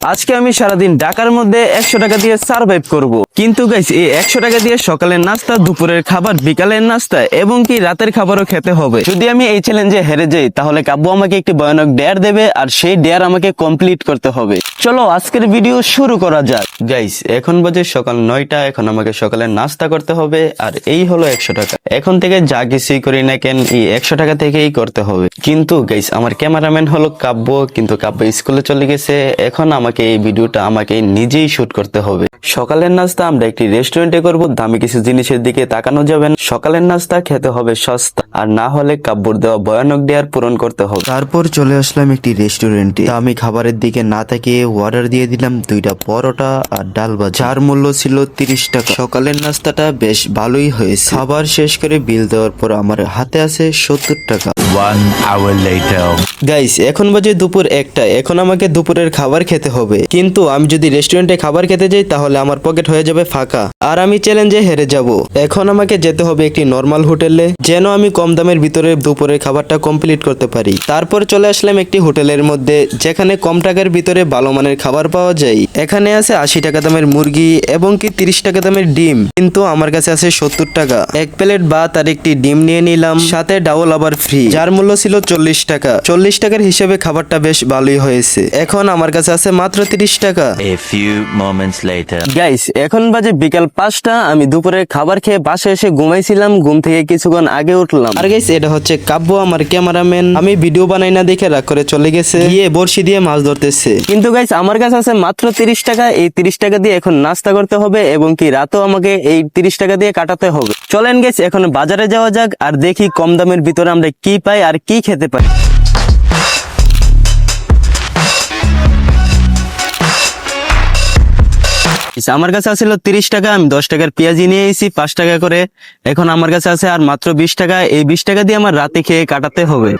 আজকে আমি সারাদিন ঢাকার মধ্যে একশো টাকা দিয়ে সার্ভাইভ করব। কিন্তু গাইস এই একশো টাকা দিয়ে সকালের নাস্তা, দুপুরের খাবার, বিকালের নাস্তা এবং কি রাতের খাবারও খেতে হবে। যদি আমি এই চ্যালেঞ্জে হেরে যাই, তাহলে কাব্য আমাকে একটি ভয়ানক ডেয়ার দেবে আর সেই ডেয়ার আমাকে কমপ্লিট করতে হবে। চলো আজকের ভিডিও শুরু করা যাক। গাইস এখন বাজে সকাল নয়টা, এখন আমাকে সকালে নাস্তা করতে হবে আর এই হলো একশো টাকা। এখন থেকে যা কিছুই করি না কেন, এই একশো টাকা থেকেই করতে হবে। কিন্তু গাইস আমার ক্যামেরাম্যান হলো কাব্য কিন্তু কাব্য স্কুলে চলে গেছে, এখন আমাকে এই ভিডিওটা আমাকে নিজেই শুট করতে হবে। সকালের নাস্তা আমরা একটি রেস্টুরেন্টে করব, দামি কিছু জিনিসের দিকে তাকানো যাবে না। সকালের নাস্তা খেতে হবে সস্তা, আর না হলে কাব্যর দেওয়া ভয়ানক ডেয়ার পূরণ করতে হবে। তারপর চলে আসলাম একটি রেস্টুরেন্টে আমি খাবারের দিকে না তাকিয়ে অর্ডার দিয়ে দিলাম দুইটা পরোটা আর ডাল ভাজা। যার মূল্য ছিল তিরিশ টাকা। সকালের নাস্তাটা বেশ ভালোই হয়েছে। খাবার শেষ করে বিল দেওয়ার পর আমার হাতে আছে সত্তর টাকা। One hour later. গাইস এখন বাজে দুপুর একটা। এখন আমাকে দুপুরের খাবার খেতে হবে। কিন্তু আমি যদি রেস্টুরেন্টে খাবার খেতে যাই, তাহলে আমার পকেট হয়ে যাবে ফাঁকা। আর আমি চ্যালেঞ্জে হেরে যাব। এখন আমাকে যেতে হবে একটি নর্মাল হোটেলে, যেন আমি কম দামের ভিতরে দুপুরের খাবারটা কমপ্লিট করতে পারি। তারপর চলে আসলাম একটি হোটেলের মধ্যে, যেখানে কম টাকার ভিতরে ভালো মানের খাবার পাওয়া যায়। এখানে আছে আশি টাকা দামের মুরগি এবং কি তিরিশ টাকা দামের ডিম। কিন্তু আমার কাছে আছে সত্তর টাকা। এক প্লেট ভাত আর একটি ডিম নিয়ে নিলাম। সাথে ডাবল আবার ফ্রি যার মূল্য ছিল চল্লিশ টাকা। চল্লিশ টাকার হিসেবে খাবারটা বেশ ভালোই হয়েছে। এখন আমার কাছে আছে মাত্র তিরিশ টাকা। A few moments later. Guys এখন বাজে বিকাল পাঁচটা আমি দুপুরে খাবার খেয়ে বাসায় এসে ঘুমাইছিলাম ঘুম থেকে কিছুক্ষণ আগে উঠলাম। আর গাইস এটা হচ্ছে কাব্য আমার ক্যামেরাম্যান। আমি ভিডিও বানাই না দেখে রাগ করে চলে গেছে। গিয়ে বড়শি দিয়ে মাছ ধরতেছে। কিন্তু গাইস আমার কাছে আছে মাত্র তিরিশ টাকা। এই তিরিশ টাকা দিয়ে এখন নাস্তা করতে হবে এবং কি রাতও আমাকে এই তিরিশ টাকা দিয়ে কাটাতে হবে। চলেন গেছ এখন বাজারে যাওয়া যাক আর দেখি কম দামের ভিতরে আমরা কি পাই আর কি খেতে পাই। আমার কাছে আছিল তিরিশ টাকা আমি দশ টাকার পেঁয়াজি নিয়ে এসেছি পাঁচ টাকা করে। এখন আমার কাছে আছে আর মাত্র বিশ টাকা। এই বিশ টাকা দিয়ে আমার রাতে খেয়ে কাটাতে হবে.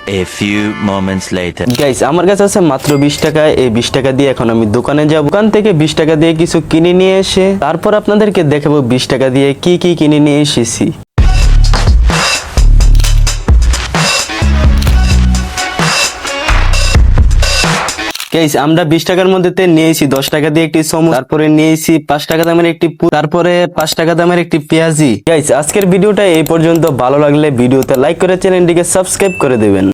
গাইস আমার কাছে আছে মাত্র বিশ টাকা। এই বিশ টাকা দিয়ে এখন আমি দোকানে যাব। দোকান থেকে বিশ টাকা দিয়ে কিছু কিনে নিয়ে এসে তারপর আপনাদেরকে দেখাবো বিশ টাকা দিয়ে কি কি কিনে নিয়ে এসেছি। গাইস আমরা বিশ টাকার মধ্যে নিয়েছি, দশ টাকা দিয়ে একটি সমুচ, তারপরে নিয়েছি পাঁচ টাকা দামের একটি তারপরে পাঁচ টাকা দামের একটি পেঁয়াজি। গাইস আজকের ভিডিওটা এই পর্যন্ত, ভালো লাগলে ভিডিওতে লাইক করে চ্যানেলটিকে সাবস্ক্রাইব করে দেবেন।